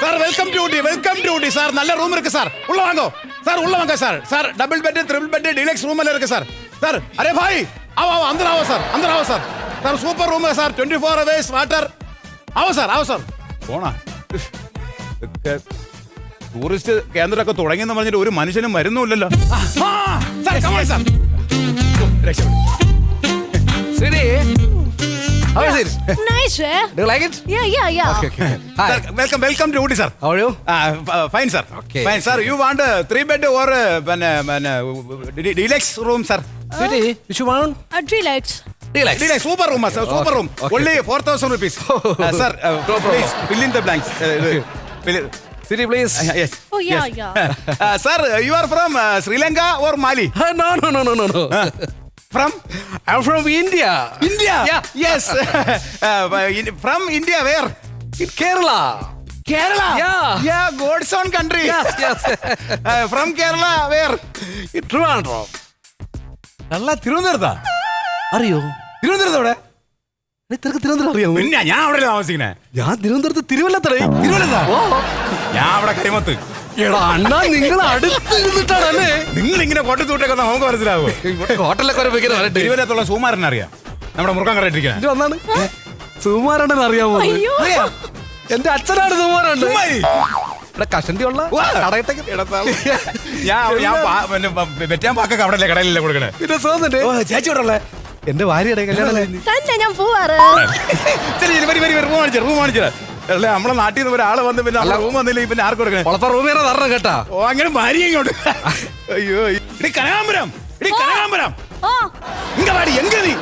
Sir welcome to Ooty welcome to Ooty sir நல்ல room இருக்கு sir உள்ள வாங்க சார் உள்ள வாங்க sir sir double bed triple bed deluxe room எல்லாம் இருக்கு சார் சார் அரே பாய் ஆவோ ஆவோ அந்தர் ஆவோ சார் அந்தர் ஆவோ sir sir super room sir twenty four hours water ആവോ സാർ ആവോ സാർ പോണാ ടൂറിസ്റ്റ് കേന്ദ്രമൊക്കെ തുടങ്ങിയെന്ന് പറഞ്ഞിട്ട് ഒരു മനുഷ്യനും വരുന്നുമില്ലല്ലോ ആ, സാർ, come on, സാർ. ഓ, രക്ഷപ്പെട്ടു. Sweetie, How is it? Nice, eh? Do you like it? Yeah, yeah, yeah. Okay, okay. Hi. Sir, welcome, welcome to Ooty, sir. How are you? Uh, uh, fine, sir. Okay. Fine, sir. You want a three bed or a uh, uh deluxe room, sir? Uh, Sweetie, which you want? A deluxe. Deluxe. Deluxe. Super room, sir. Super room. Okay. Only 4,000 rupees. Oh. uh, sir, uh, please fill in the blanks. City, please. Uh, yes. Oh, yeah, yes. yeah. uh, sir, you are from uh, Sri Lanka or Mali? Uh, no, no, no, no, no, no. Uh, from? I'm from India. India? India Yeah. Yes from India where Kerala Kerala. Kerala Yeah. yeah God's own country Yes, yes. From Kerala where Trivandrum. അല്ല തിരുവനന്തപുരത്താ അറിയോ? തിരുവനന്തപുരത്ത് എവിടെ? നിനക്ക് തിരുവനന്തപുരം അറിയാമോ പിന്നെ ഞാൻ അവിടെ താമസിക്കണേ. ഞാൻ തിരുവനന്തപുരത്ത് തിരുവല്ലത്തറ. തിരുവനന്തപുരത്താ ഞാൻ അവിടെ കരിമത്ത് എടാ അണ്ണാ നിങ്ങൾ അടുത്ത് ഇരുന്നിട്ടാണല്ലേ നിങ്ങൾ ഇങ്ങനെ കൊട്ടത്തൂട്ടൊക്കെ നമുക്ക് മനസ്സിലാവും? വരട്ടെ. തിരുവനന്തപുരത്തുള്ള സുമാരൻ അറിയാം നമ്മുടെ മുറുക്കാൻ കടയിട്ടിരിക്കുന്നത് ഇത് വന്നാണ്. അറിയാമോ അയ്യോ. എന്റെ അച്ഛനാണ് സുകുമാരണ്ണൻ ഉള്ള ചേച്ചി എന്റെ ഭാര്യയുടെ തന്നെ ഞാൻ പോവാറ്. വരി വരി അല്ലേ നമ്മളെ നാട്ടിൽ നിന്ന് ഒരാൾ വന്ന് പിന്നെ റൂം വന്നില്ലേ പിന്നെ ആർക്ക് കൊടുക്കണേ? ഉളപ്പ റൂമിയുടെ തരണം കേട്ടാ. ഓ അങ്ങനെ ഭാര്യ ഇങ്ങോട്ട്. അയ്യോ ഇടി കനകാമ്പരം ഇടി കനകാമ്പരം ഓ. ഇങ്ങ വാടി നീ?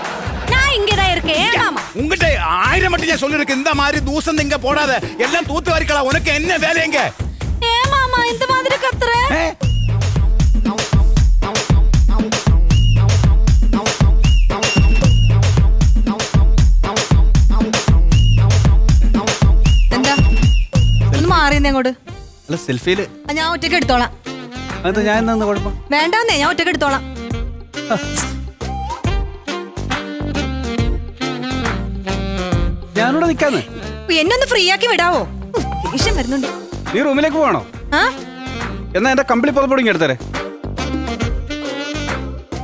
இங்கதான் இருக்கேன் ஏன் மாமா உங்ககிட்ட ஆயிரம் மட்டும் நான் சொல்லிருக்கேன் இந்த மாதிரி தூசம் இங்க போடாத எல்லாம் தூத்து வரிக்கலாம் உனக்கு என்ன வேலை எங்க ஏன் மாமா இந்த மாதிரி கத்துற ஏ? എന്താ ഒന്ന് മാറിയെന്നേ അങ്ങോട്ട് അല്ല സെൽഫിയില് ആ, ഞാൻ ഒറ്റയ്ക്ക് എടുത്തോളാം അത് ഞാൻ എന്താ കുഴപ്പം വേണ്ടെന്നേ ഞാൻ ഒറ്റയ്ക്ക് എടുത്തോളാം ഞാനിവിടെ നിക്കാന്ന്. എന്നൊന്ന് ഫ്രീ ആക്കി വിടാവോ? ദേഷ്യം വരുന്നുണ്ട്. നീ റൂമിലേക്ക് പോകണോ ആ? എന്നാ എന്റെ കമ്പിളി പുറപ്പെടുങ്ങി എടുത്തരെ.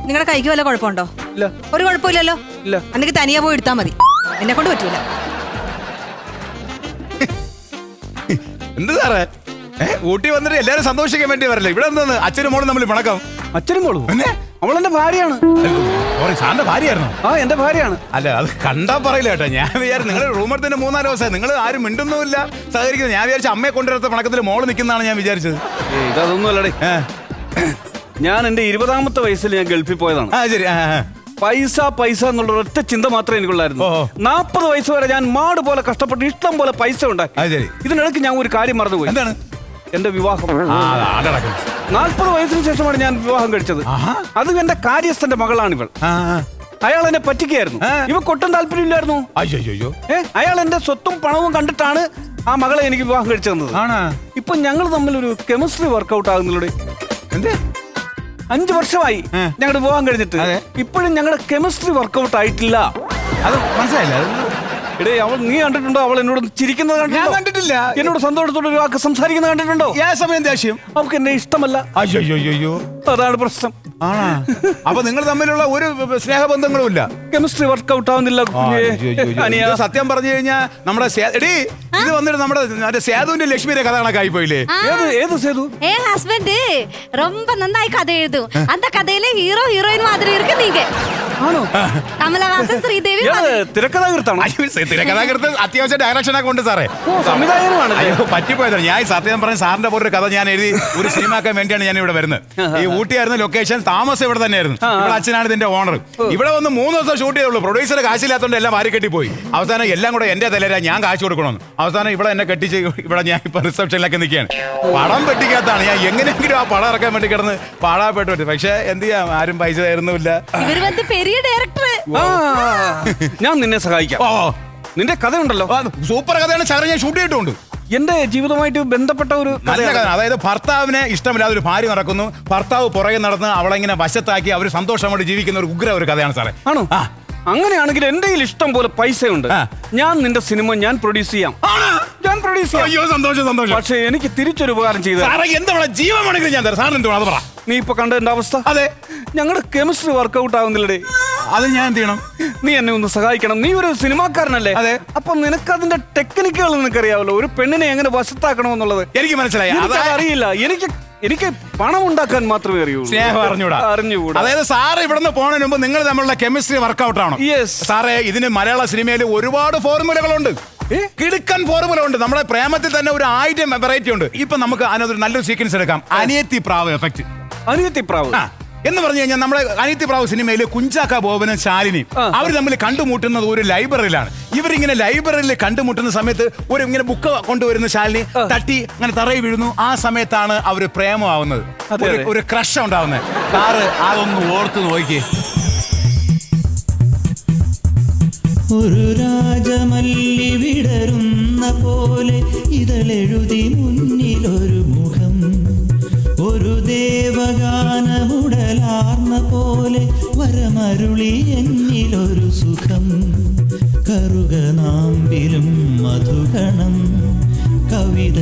നിങ്ങളുടെ കൈക്ക് വല്ല കുഴപ്പമുണ്ടോ? ഇല്ല. ഒരു കുഴപ്പമില്ലല്ലോ. ഇല്ല. അന്നെങ്കിൽ തനിയെ പോയി എടുത്താൽ മതി. എന്നെ കൊണ്ട് പറ്റൂല. എന്ത് സാറേ? ഏ, ഊട്ടി വന്നിട്ട് എല്ലാരും സന്തോഷിക്കാൻ വേണ്ടി വരല്ലേ? ഇവിടെ എന്താണ്? അച്ഛനും മോളും തമ്മിൽ പിണക്കം. അച്ഛനും മോളും. അവളെന്റെ ഭാര്യയാണ്. സോറി സാറിന്റെ ഭാര്യയായിരുന്നു? ആ എന്റെ ഭാര്യയാണ്. അല്ല അത് കണ്ടാ പറയില്ല കേട്ടോ. ഞാൻ വിചാരിച്ചു നിങ്ങൾ റൂമെടുത്തിന്റെ മൂന്നാൽ ദിവസം നിങ്ങൾ ആരും മിണ്ടുന്നുമില്ല. സഹകരിക്കുന്നു. ഞാൻ വിചാരിച്ചു അമ്മയെ കൊണ്ടുവരുത്ത പണക്കത്തിൽ മോൾ നിൽക്കുന്നതാണ് ഞാൻ വിചാരിച്ചത്. ഏയ്, ഇതൊന്നും അല്ലടേ. ഞാൻ എന്റെ ഇരുപതാമത്തെ വയസ്സിൽ ഞാൻ ഗൾഫിൽ പോയതാണ്. ആ ശരി. ആ, ആ. പൈസ പൈസ എന്നുള്ള ഒറ്റ ചിന്ത മാത്രമേ എനിക്കുള്ളായിരുന്നു. നാപ്പത് നാൽപ്പത് വയസ്സ് വരെ ഞാൻ മാട് പോലെ കഷ്ടപ്പെട്ട് ഇഷ്ടം പോലെ പൈസ ഉണ്ടാക്കി. അത് ശരി. ഇതിനിടയ്ക്ക് ഞാൻ ഒരു കാര്യം മറന്നുപോയി. എന്താണ്? എന്റെ വിവാഹം. ആ നാൽപ്പത് വയസ്സിന് ശേഷമാണ് ഞാൻ വിവാഹം കഴിച്ചത്. ആഹാ. അത് എന്റെ കാര്യസ്ഥന്റെ മകളാണ് ഇവൾ ആ. അയാൾ എന്നെ പറ്റിക്കുകയായിരുന്നു. ഇവ കൊട്ടും താല്പര്യമില്ലായിരുന്നു. അയ്യോ അയ്യോ ഏ അയാൾ എന്റെ സ്വത്തും പണവും കണ്ടിട്ടാണ് ആ മകളെ എനിക്ക് വിവാഹം കഴിച്ചു തന്നത്. ആണാ. ഇപ്പൊ ഞങ്ങൾ തമ്മിൽ ഒരു കെമിസ്ട്രി വർക്ക്ഔട്ട് ആകുന്നില്ലേ എന്ത്? അഞ്ചു വർഷമായി. ഞങ്ങളുടെ വിവാഹം കഴിഞ്ഞിട്ട്. അതെ. ഇപ്പോഴും ഞങ്ങളുടെ കെമിസ്ട്രി വർക്ക്ഔട്ട് ആയിട്ടില്ല. അത് മനസ്സിലായില്ല. അത് എടേ അവൾ നീ കണ്ടിട്ടുണ്ടോ? അവൾ എന്നോട് ചിരിക്കുന്നത് ഞാൻ കണ്ടിട്ടില്ല എന്നോട് സന്തോഷത്തോടെ ഒരു വാക്ക് സംസാരിക്കുന്നത് കണ്ടിട്ടുണ്ടോ ഏ സമയം ദേഷ്യം അവൾക്ക് എന്നെ ഇഷ്ടമല്ല അയ്യോ അയ്യോ അയ്യോ അതാണ് പ്രശ്നം ആണാ അപ്പൊ നിങ്ങൾ തമ്മിലുള്ള ഒരു സ്നേഹബന്ധങ്ങളും ഇല്ല കെമിസ്ട്രി വർക്കൗട്ട് ആവുന്നില്ല കുഞ്ഞേ. അനിയ. ഇത് സത്യം പറഞ്ഞു കഴിഞ്ഞാ നമ്മുടെ സേ- എടീ ഇത് വന്നിട്ട് നമ്മുടെ മറ്റേ സേതുവിന്റെ ലക്ഷ്മിയുടെ കഥ കണക്കായി പോയില്ലേ ഏത് ഏത് സേതു ஏ ஹஸ்பண்ட் ரொம்ப நன்னாய் கதை எழுதும் அந்த கதையில ஹீரோ ஹீரோயின் மாதிரி இருக்கு நீங்க ആണോ கமலஹாசன் ஸ்ரீதேவி ഏത് மாதிரி. തിരക്കഥാകൃത്താണോ അയ്യോ, സെ- തിരക്കഥാകൃത്ത് അത്യാവശ്യം ഡയറക്ഷൻ ഒക്കെ ഉണ്ട് സാറേ ഓ സംവിധായകനുമാണ് അയ്യോ പറ്റിപ്പോയതാണ് ഞാൻ സത്യം പറഞ്ഞ സാറിന്റെ പോലൊരു ഒരു കഥ ഞാൻ എഴുതി ഒരു സിനിമ ആക്കാൻ വേണ്ടിയാണ് ഞാൻ ഇവിടെ വരുന്നത്. ഈ ഊട്ടിയായിരുന്നു ലൊക്കേഷൻ താമസം ഇവിടെ തന്നെയായിരുന്നു. ഇവിടെ അച്ഛനാണ് ഇതിന്റെ ഓണർ ഇവിടെ വന്ന് മൂന്ന് ദിവസം ഷൂട്ട് ചെയ്തുള്ളൂ പ്രൊഡ്യൂസർ കാശില്ലാത്തതുകൊണ്ട് എല്ലാം മാറി കെട്ടിപ്പോയി അവസാനം എല്ലാം കൂടെ എന്റെ തലരാ ഞാൻ കാശ് കൊടുക്കണമെന്ന്. അവസാനം ഇവിടെ എന്നെ കെട്ടിച്ച് ഇവിടെ ഞാൻ ഇപ്പൊ റിസപ്ഷനിലൊക്കെ നിൽക്കുകയാണ്. പടം പെട്ടിക്കാത്താണ് ഞാൻ എങ്ങനെയെങ്കിലും ആ പടം ഇറക്കാൻ വേണ്ടി കിടന്ന് പാടാപ്പെട്ടു പറ്റും. പക്ഷെ എന്ത് ചെയ്യാം? ആരും പൈസ തരുന്നില്ല ഞാൻ നിന്നെ സഹായിക്കാം. നിന്റെ കഥയുണ്ടല്ലോ. സൂപ്പർ കഥയാണ് സാറേ ഞാൻ ഷൂട്ട് ചെയ്തിട്ടുണ്ട്. എന്റെ ജീവിതമായിട്ട് ബന്ധപ്പെട്ട ഒരു നല്ല കഥ അതായത് ഭർത്താവിനെ ഇഷ്ടമില്ലാതെ ഒരു ഭാര്യ നടക്കുന്നു. ഭർത്താവ് പുറകെ നടന്ന് അവളെ ഇങ്ങനെ വശത്താക്കി അവർ സന്തോഷമായിട്ട് ജീവിക്കുന്ന ഒരു ഉഗ്ര ഒരു കഥയാണ് സാറേ. ആണോ? ആ. അങ്ങനെയാണെങ്കിൽ എന്റെ കയ്യിൽ ഇഷ്ടം പോലെ പൈസയുണ്ട്. ഞാൻ നിന്റെ സിനിമ ഞാൻ പ്രൊഡ്യൂസ് ചെയ്യാം. ഞാൻ പ്രൊഡ്യൂസ് ചെയ്യാം. അയ്യോ സന്തോഷം സന്തോഷം. പക്ഷേ എനിക്ക് തിരിച്ചൊരു ഉപകാരം ചെയ്ത സാറേ എന്താ ജീവൻ വേണമെങ്കിലും ഞാൻ തരാം. സാറിന് എന്ത് അത് പറ. നീ ഇപ്പൊ കണ്ട എന്റെ അവസ്ഥ? അതെ. ഞങ്ങളുടെ കെമിസ്ട്രി വർക്കൗട്ട് ആവുന്നില്ലടേ. അത് ഞാൻ എന്ത് ചെയ്യണം? നീ എന്നെ ഒന്ന് സഹായിക്കണം. നീ ഒരു സിനിമാക്കാരനല്ലേ? അതെ. അപ്പൊ നിനക്ക് അതിന്റെ ടെക്നിക്കുകൾ നിനക്കറിയാവല്ലോ. ഒരു പെണ്ണിനെ എങ്ങനെ വശത്താക്കണമെന്നുള്ളത് എനിക്ക് മനസ്സിലായി. എനിക്കത് അറിയില്ല എനിക്ക് എനിക്ക് പണം ഉണ്ടാക്കാൻ മാത്രമേ അറിയൂ സ്നേഹം അറിഞ്ഞൂടാ അറിഞ്ഞുകൂടാ. അതായത് സാറ് ഇവിടുന്ന് പോണതിന് മുമ്പ് നിങ്ങൾ തമ്മിലുള്ള കെമിസ്ട്രി വർക്കൗട്ട് ആണ്? Yes. സാറേ ഇതിന് മലയാള സിനിമയിൽ ഒരുപാട് ഫോർമുലകളുണ്ട്? കിടുക്കൻ ഫോർമുല ഉണ്ട്. നമ്മുടെ പ്രേമത്തിൽ തന്നെ ഒരു ആയിരം വെറൈറ്റി ഉണ്ട്. ഇപ്പൊ നമുക്ക് അതിനകത്തൊരു നല്ലൊരു സീക്വൻസ് എടുക്കാം. അനിയത്തി പ്രാവ് എഫക്ട് അനിയത്തി പ്രാവ്? ആ. എന്ന് പറഞ്ഞു കഴിഞ്ഞാൽ നമ്മുടെ അനിയത്തി പ്രാവ് സിനിമയിൽ കുഞ്ചാക്ക ബോബനും ശാലിനി അവർ തമ്മിൽ കണ്ടുമുട്ടുന്നത് ഒരു ലൈബ്രറിയിലാണ് ഇവരിങ്ങനെ ലൈബ്രറിയിൽ കണ്ടുമുട്ടുന്ന സമയത്ത് ഒരു ഇങ്ങനെ ബുക്ക് കൊണ്ടുവരുന്ന ശാലിനി തട്ടി അങ്ങനെ തറയി വീഴുന്നു. ആ സമയത്താണ് അവർ പ്രേമമാവുന്നത്. ഒരു- ഒരു ക്രഷ് ഉണ്ടാവുന്നത്. കാറ് അതൊന്ന് ഓർത്ത് നോക്കിയേ ഒരു രാജമല്ലി വിടരുന്ന പോലെ ഇതളെഴുതി മുന്നിലൊരു മുഖം. ഒരു ദേവഗാനമുടലാർന്ന പോലെ വരമരുളി എന്നിലൊരു സുഖം. കറുകനാമ്പിലും മധുഗണം കവിത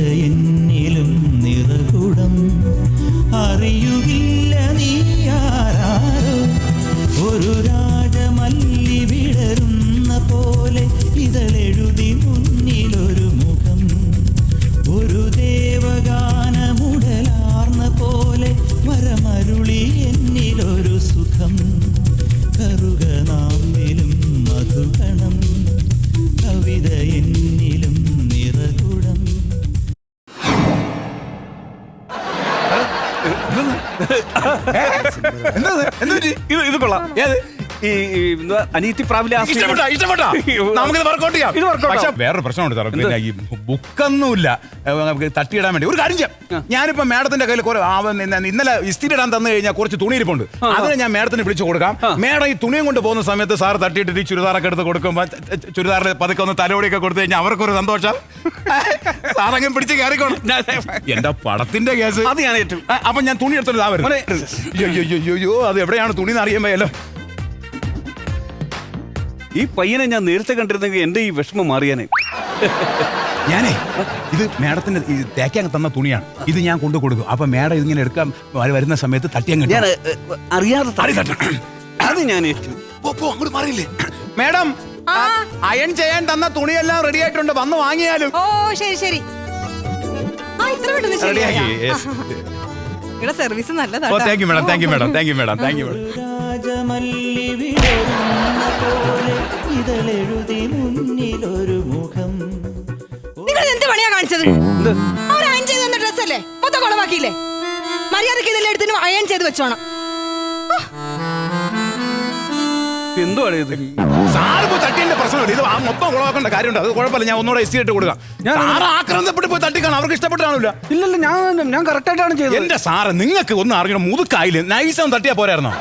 മധുകണം കവിത എന്നിലും നിറകുടം. കൊള്ളാം. ഏത്? ഈ. ഇഷ്ടപ്പെട്ടോ ഇഷ്ടപ്പെട്ടോ? നമുക്കിത് വർക്കൗട്ട് ചെയ്യാം. ഇത് workout പക്ഷെ ആവും. വേറൊരു പ്രശ്നമുണ്ട് സാർ പിന്നെ ഈ ബുക്കൊന്നുമില്ല. നമുക്ക് തട്ടിയിടാൻ വേണ്ടി. ഒരു കാര്യം ചെയ്യാം. ഞാനിപ്പോ മാഡത്തിന്റെ കയ്യിൽ കുറെ ആ, ഇന്ന- ഇന്നലെ ഇസ്തിരി ഇടാൻ തന്നു കഴിഞ്ഞാൽ കുറച്ച് തുണി ഇരിപ്പുണ്ട് അതിന് ഞാൻ മാഡത്തിന് വിളിച്ചു കൊടുക്കാം. മാഡം ഈ തുണിയും കൊണ്ട് പോകുന്ന സമയത്ത് സാർ തട്ടിയിട്ട് ഈ ചുരിദാറൊക്കെ എടുത്ത് കൊടുക്കുമ്പോൾ ചുരിദാറിൽ പതുക്കെ ഒന്ന് തലോടിയൊക്കെ കൊടുത്തു കഴിഞ്ഞാൽ അവർക്കൊരു സന്തോഷം. സാറങ്ങനെ പിടിച്ച് കയറിക്കോളും. എന്റെ പടത്തിന്റെ കേസ്. അത് ഞാൻ ഏറ്റു ആ, അപ്പൊ ഞാൻ തുണി എടുത്തോണ്ട് ഇതാ വരുന്നു. മോനെ. അയ്യോ, അയ്യോ, അയ്യോ, അയ്യോ, അത് എവിടെയാണ് തുണി എന്ന് അറിയാൻ വയ്യല്ലോ. ഈ പയ്യനെ ഞാൻ നേരത്തെ കണ്ടിരുന്നെങ്കിൽ എന്റെ ഈ വിഷമം മാറിയാനെ. ഞാനേ ഇത് മേഡത്തിന്റെ ഈ തേക്കാൻ തന്ന തുണിയാണ്. ഇത് ഞാൻ കൊണ്ടു കൊടുക്കും. അപ്പൊ മാഡം ഇതിങ്ങനെ എടുക്കാൻ വരുന്ന സമയത്ത് തട്ടിയങ്ങ് ഞാൻ അറിയാതെ തടി. തട്ടണം. അത് ഞാൻ ഏറ്റു. പോ, പോ, അങ്ങോട്ട് മാറിയില്ലേ? മാഡം അയൺ ചെയ്യാൻ തന്ന തുണിയെല്ലാം റെഡി ആയിട്ടുണ്ട് വന്ന് വാങ്ങിയാലും. ഓ ശരി ശരി. സർവീസ് നല്ലതാണ് thank you madam thank you madam thank you madam thank you madam പോലെ മുന്നിൽ മുന്നിലൊരു മുഖം. നിങ്ങൾ എന്ത് പണിയാ കാണിച്ചത്? അവർ അയൺ ചെയ്ത് തന്ന ഡ്രസ്സല്ലേ മൊത്തം കുളമാക്കിയില്ലേ? മര്യാദയ്ക്ക് ഇതെല്ലാം എടുത്തിട്ട് അയൺ ചെയ്ത് വെച്ചോണം. എന്തുവാണ് ഇത്? പ്രശ്നമില്ല ആ മൊത്തം കുളവാക്കേണ്ട കാര്യമുണ്ട്. അത് കുഴപ്പമില്ല. ഞാൻ ഒന്നുകൂടെ ഇട്ട് കൊടുക്കാം. ഞാൻ- ആക്രാന്തപ്പെട്ട് പോയി തട്ടിക്കാണ്? അവർക്ക് ഇഷ്ടപ്പെട്ടാണില്ല ഇല്ലല്ല ഞാൻ ഞാൻ കറക്റ്റ് ആയിട്ടാണ് ചെയ്തത്. എന്റെ സാറ് നിങ്ങൾക്ക് ഒന്നും അറിയണം മുതുക്കായില്ല നൈസം തട്ടിയാ പോരായിരുന്നോ?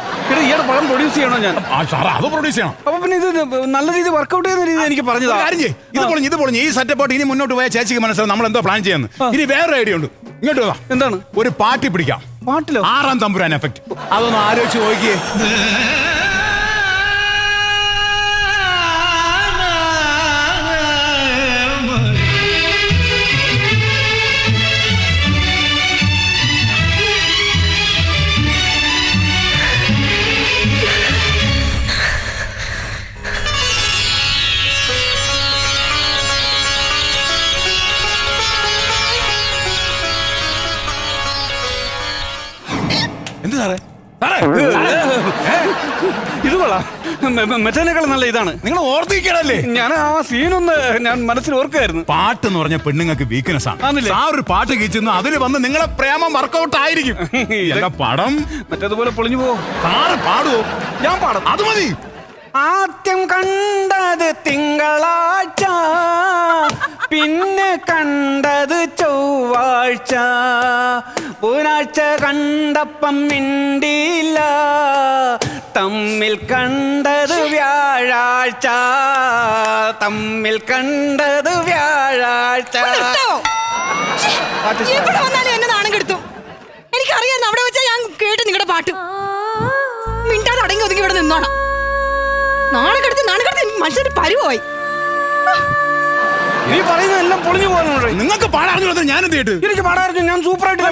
ഈയുടെ പഴം പ്രൊഡ്യൂസ് ചെയ്യണോ ഞാൻ? സാറ് അത് പ്രൊഡ്യൂസ് ചെയ്യണം. അപ്പൊ പിന്നെ ഇത് നല്ല രീതി വർക്ക്ഔട്ട് ചെയ്യുന്ന രീതി എനിക്ക് ഒരു പറഞ്ഞതാ. കാര്യം ചെയ്യ്. ഇത് പൊളിഞ്ഞ് ഇത് പൊളിഞ്ഞ്. ഈ സെറ്റപ്പ് ഇനി മുന്നോട്ട് പോയ ചേച്ചിക്ക് മനസ്സിലാവും നമ്മൾ എന്തോ പ്ലാൻ ചെയ്യുന്നു. ഇനി വേറെ ഐഡിയ ഉണ്ട്. ഇങ്ങോട്ട് വാ എന്താണ്? ഒരു പാർട്ടി പിടിക്കാം. പാട്ടിലോ? ആറാം തമ്പുരാൻ എഫക്ട് അതൊന്ന് ആലോചിച്ച് നോക്കിയേ. മറ്റേനേക്കാൾ നല്ല ഇതാണ്. നിങ്ങൾ ഓർത്തിരിക്കണല്ലേ? ഞാൻ ആ സീനൊന്ന് ഞാൻ മനസ്സിൽ ഓർക്കായിരുന്നു. പാട്ട് എന്ന് പറഞ്ഞ പെണ്ണുങ്ങൾക്ക് വീക്ക്നെസ് ആണ്. ആണല്ലേ? സാർ ഒരു പാട്ട് കീച്ചുന്നു അതിൽ വന്ന് നിങ്ങളെ പ്രേമം വർക്കൗട്ട് ആയിരിക്കും. എന്റെ പടം? മറ്റേതുപോലെ പൊളിഞ്ഞു പോവോ? സാറ് പാടുവോ? ഞാൻ പാടും. അത് മതി. ആദ്യം കണ്ടത് തിങ്കളാഴ്ച. പിന്നെ കണ്ടത് ചൊവ്വാഴ്ച. ബുധനാഴ്ച കണ്ടപ്പം മിണ്ടിയില്ല. തമ്മിൽ കണ്ടത് വ്യാഴാഴ്ച. തമ്മിൽ കണ്ടത് വ്യാഴാഴ്ച. എവിടെ വന്നാലും എന്നെ നാണം കെടുത്തും. എനിക്കറിയാം അവിടെ വെച്ചാൽ ഞാൻ കേട്ട് നിങ്ങളുടെ പാട്ട്. മിണ്ടാതെ അടങ്ങി ഒതുങ്ങി ഇവിടെ നിന്നോണം. നാണം കെടുത്ത് നാണം കെടുത്ത് മനുഷ്യർ പരുവായി. നീ പറയുന്ന എല്ലാം പൊളിഞ്ഞു പോകുന്നുണ്ട്? നിങ്ങൾക്ക് പാടാറിഞ്ഞു ഞാൻ എന്ത് ചെയ്തു എനിക്ക് പാടാറിഞ്ഞു ഞാൻ സൂപ്പർ ആയിട്ട്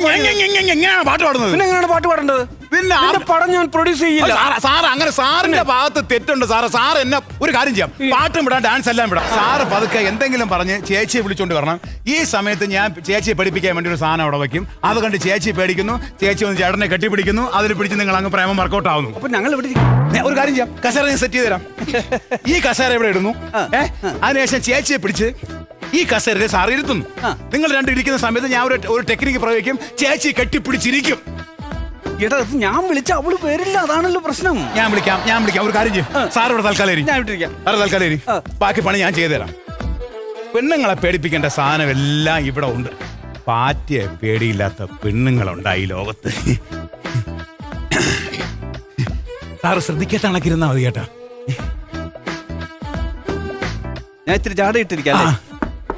എങ്ങനെയാണ് പാട്ട് പാടുന്നത്. പിന്നെ എങ്ങനെയാണ് പാട്ട് പാടേണ്ടത്? പിന്നെ ആ- പടം ഞാൻ പ്രൊഡ്യൂസ് ചെയ്യില്ല. സാർ അങ്ങനെ സാറിന്റെ ഭാഗത്ത് തെറ്റുണ്ട് സാറ്. സാർ എന്നെ ഒരു കാര്യം ചെയ്യാം. പാട്ടും വിടാം ഡാൻസ് എല്ലാം വിടാം. സാറ് പതുക്കെ എന്തെങ്കിലും പറഞ്ഞ് ചേച്ചിയെ വിളിച്ചോണ്ട് വരണം. ഈ സമയത്ത് ഞാൻ ചേച്ചിയെ പഠിപ്പിക്കാൻ വേണ്ടി ഒരു സാധനം അവിടെ വെക്കും. അത് കണ്ട് ചേച്ചി പേടിക്കുന്നു. ചേച്ചി ഒന്ന് ചേട്ടനെ കെട്ടിപ്പിടിക്കുന്നു. അതിൽ പിടിച്ച് നിങ്ങൾ അങ്ങ് പ്രേമം വർക്കൗട്ട് ആവുന്നു. അപ്പൊ ഞങ്ങൾ. ഒരു കാര്യം ചെയ്യാം. കസേര സെറ്റ് ചെയ്ത് തരാം. ഈ കസേര ഇവിടെ ഇടുന്നു. അതിനുശേഷം ചേച്ചിയെ പിടിച്ച് ഈ കസേരയിൽ സാർ ഇരുത്തുന്നു. നിങ്ങൾ രണ്ടും ഇരിക്കുന്ന സമയത്ത് ഞാൻ ഒരു ഒരു ടെക്നിക്ക് പ്രയോഗിക്കും. ചേച്ചി കെട്ടിപ്പിടിച്ചിരിക്കും. എടാ ഇത് ഞാൻ വിളിച്ച അവൾ പേരില്ല. അതാണല്ലോ പ്രശ്നം. ഞാൻ വിളിക്കാം ഞാൻ വിളിക്കാം. ഒരു കാര്യം ചെയ്യും. സാർ ഇവിടെ തൽക്കാലം ഇരി. ഞാൻ വിട്ടിരിക്കാം സാറ് തൽക്കാലം ഇരി. ബാക്കി പണി ഞാൻ ചെയ്തുതരാം പെണ്ണുങ്ങളെ പേടിപ്പിക്കേണ്ട സാധനം എല്ലാം ഇവിടെ ഉണ്ട്. പാറ്റിയ പേടിയില്ലാത്ത പെണ്ണുങ്ങളുണ്ടായി ലോകത്ത്. സാറ് ശ്രദ്ധിക്കട്ടണക്കിരുന്നാ മതി കേട്ടാ. ഞാൻ ഇത്തിരി ജാട ഇട്ടിരിക്കാം?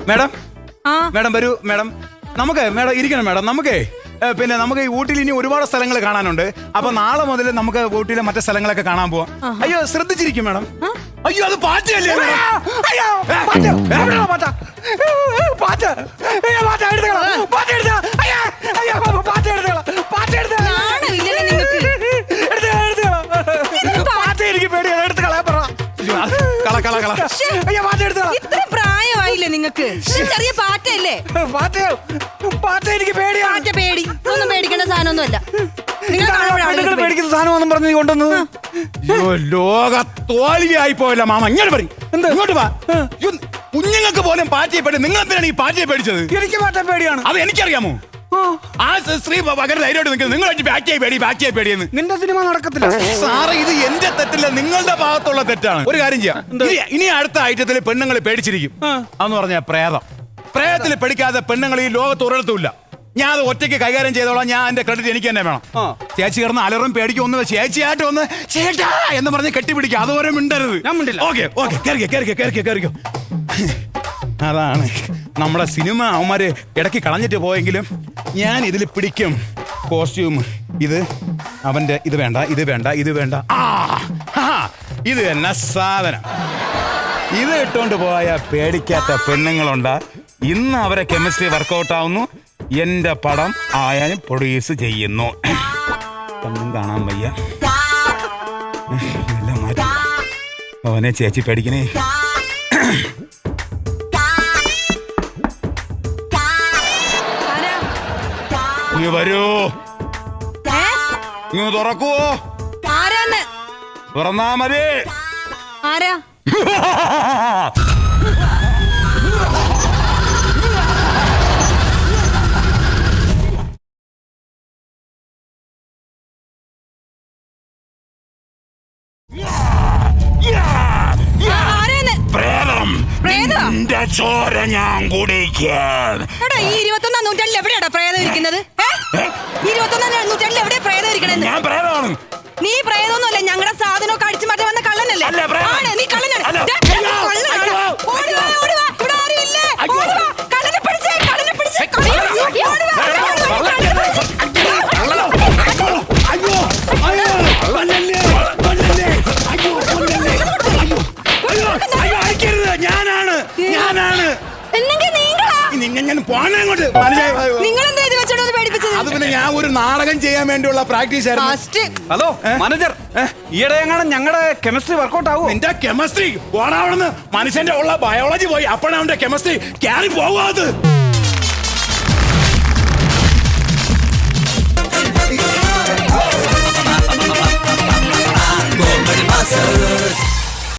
മേഡം? മേഡം വരൂ മേഡം. നമുക്ക് മേഡം ഇരിക്കണം മേഡം. നമുക്കേ പിന്നെ നമുക്ക് ഈ ഊട്ടിയിൽ ഇനി ഒരുപാട് സ്ഥലങ്ങൾ കാണാനുണ്ട്. അപ്പൊ നാളെ മുതൽ നമുക്ക് ഊട്ടിയിലെ മറ്റു സ്ഥലങ്ങളൊക്കെ കാണാൻ പോവാം. അയ്യോ ശ്രദ്ധിച്ചിരിക്കും മേഡം. അയ്യോ അത് പാറ്റയല്ലേ മേഡം? അയ്യോ, പാറ്റ? പാറ്റ, അയ്യോ, പാറ്റ? എടുത്തുകളാ, പാറ്റ എടുത്തുകളാ, അയ്യോ, അയ്യോ, പാറ്റ എടുത്തുകളാ, പാറ്റ എടുത്തുകളാ. നാണമില്ലല്ലോ നിങ്ങൾക്ക്? എടുത്തുകളാ, എടുത്തുകളാ. പാറ്റ എനിക്ക് പേടിയാണ്, എടുത്തുകളാ, പറ. കള കള കള. അയ്യോ, നിങ്ങക്ക് ചെറിയ പാറ്റയല്ലേ? പാറ്റയോ? പാറ്റ എനിക്ക് പേടിയാണ്. പാറ്റ പേടി. ഒന്നും പേടിക്കേണ്ട സാധനമൊന്നുമല്ല. പേടിക്കുന്ന സാധനമാണെന്നും പറഞ്ഞ് നീ കൊണ്ടുവന്നത്? അയ്യോ ലോക തോൽവിയായി പോയല്ലോ മാമ. ഇങ്ങോട്ട് പറയും. എന്ത്? ഇങ്ങോട്ട് വാ. കുഞ്ഞുങ്ങൾക്ക് പോലും പാറ്റയെ പേടി. നിങ്ങൾ എന്തിനാണ് ഈ പാറ്റയെ പേടിച്ചത്? എനിക്ക് പാറ്റ പേടിയാണ്. അത് എനിക്കറിയാമോ? ആ, ശ്രീ പകരം ധൈര്യമായിട്ട് നിൽക്കുന്നത് നിങ്ങൾ ചെയ്യ പേടി ബാക്ക് ചെയ്യ പേടിയെന്ന് നിന്റെ സിനിമ നടക്കത്തില്ല. സാറേ ഇത് എന്റെ തെറ്റല്ല നിങ്ങളുടെ ഭാഗത്തുള്ള തെറ്റാണ്. ഒരു കാര്യം ചെയ്യാം. ഇനി- ഇനി അടുത്ത ഐറ്റത്തിൽ പെണ്ണുങ്ങൾ പേടിച്ചിരിക്കും. അന്ന് പറഞ്ഞ പ്രേതം. പ്രേതത്തിൽ പേടിക്കാതെ പെണ്ണുങ്ങൾ ഈ ലോകത്ത് ഒരിടത്തുമില്ല ഞാൻ അത് ഒറ്റയ്ക്ക് കൈകാര്യം ചെയ്തോളാം. ഞാൻ എന്റെ ക്രെഡിറ്റ് എനിക്ക് തന്നെ വേണം. ആ. ചേച്ചി കിടന്ന് അലറും പേടിക്കും ഒന്ന് ചേച്ചിയായിട്ട് ഒന്ന് ചേട്ടാ എന്ന് പറഞ്ഞ് കെട്ടിപ്പിടിക്കുക അതുവരെ മിണ്ടരുത്. ഞാൻ മിണ്ടില്ല. ഓക്കെ ഓക്കെ കയറിക്കോ കയറിക്കോ കയറിക്കോ കയറിക്കോ അതാണ്. നമ്മുടെ സിനിമ അവന്മാര് ഇടയ്ക്ക് കളഞ്ഞിട്ട് പോയെങ്കിലും ഞാൻ ഇതിൽ പിടിക്കും. കോസ്റ്റ്യൂം. ഇത് അവന്റെ ഇത് വേണ്ട ഇത് വേണ്ട ഇത് വേണ്ട. ആ ഇത് തന്നെ സാധനം. ഇത് ഇട്ടുകൊണ്ട് പോയ പേടിക്കാത്ത പെണ്ണുങ്ങളുണ്ട്. ഇന്ന് അവരെ കെമിസ്ട്രി വർക്കൗട്ട് ആവുന്നു. എന്റെ പടം ആയാലും പ്രൊഡ്യൂസ് ചെയ്യുന്നു. ഒന്നും കാണാൻ വയ്യ. എല്ലാം മാറ്റി. അവനെ ചേച്ചി പേടിക്കണേ. ഇങ്ങ് വരൂ. ഇങ്ങനെ ഇങ്ങ് തുറക്കുവോ ആരാന്ന് തുറന്നാ മതി. ആരാ? ചോര ഞാൻ കുടിക്കാൻ. എടാ ഈ ഇരുപത്തൊന്നാം നൂറ്റാണ്ടിൽ എവിടെയാടാ പ്രേതം ഇരിക്കുന്നത്? ഞാൻ പോണേ അങ്ങോട്ട്. മനസ്സിലായോ? നിങ്ങളെന്താ ഇത് വെച്ചോണ്ട് പേടിപ്പിച്ചത്? അത് പിന്നെ ഞാൻ ഒരു നാടകം ചെയ്യാൻ വേണ്ടിയുള്ള പ്രാക്ടീസ് ആയിരുന്നു. ഫസ്റ്റ് ഹലോ മാനേജർ ഈയിടെ എങ്ങാനും ഞങ്ങളുടെ കെമിസ്ട്രി വർക്കൗട്ട് ആവും? നിന്റെ കെമിസ്ട്രി ഓണാവണെന്ന് മനുഷ്യന്റെ ഉള്ള ബയോളജി പോയി. അപ്പോഴാണ് അവന്റെ കെമിസ്ട്രി ക്യാരി പോവാത് Gomber basar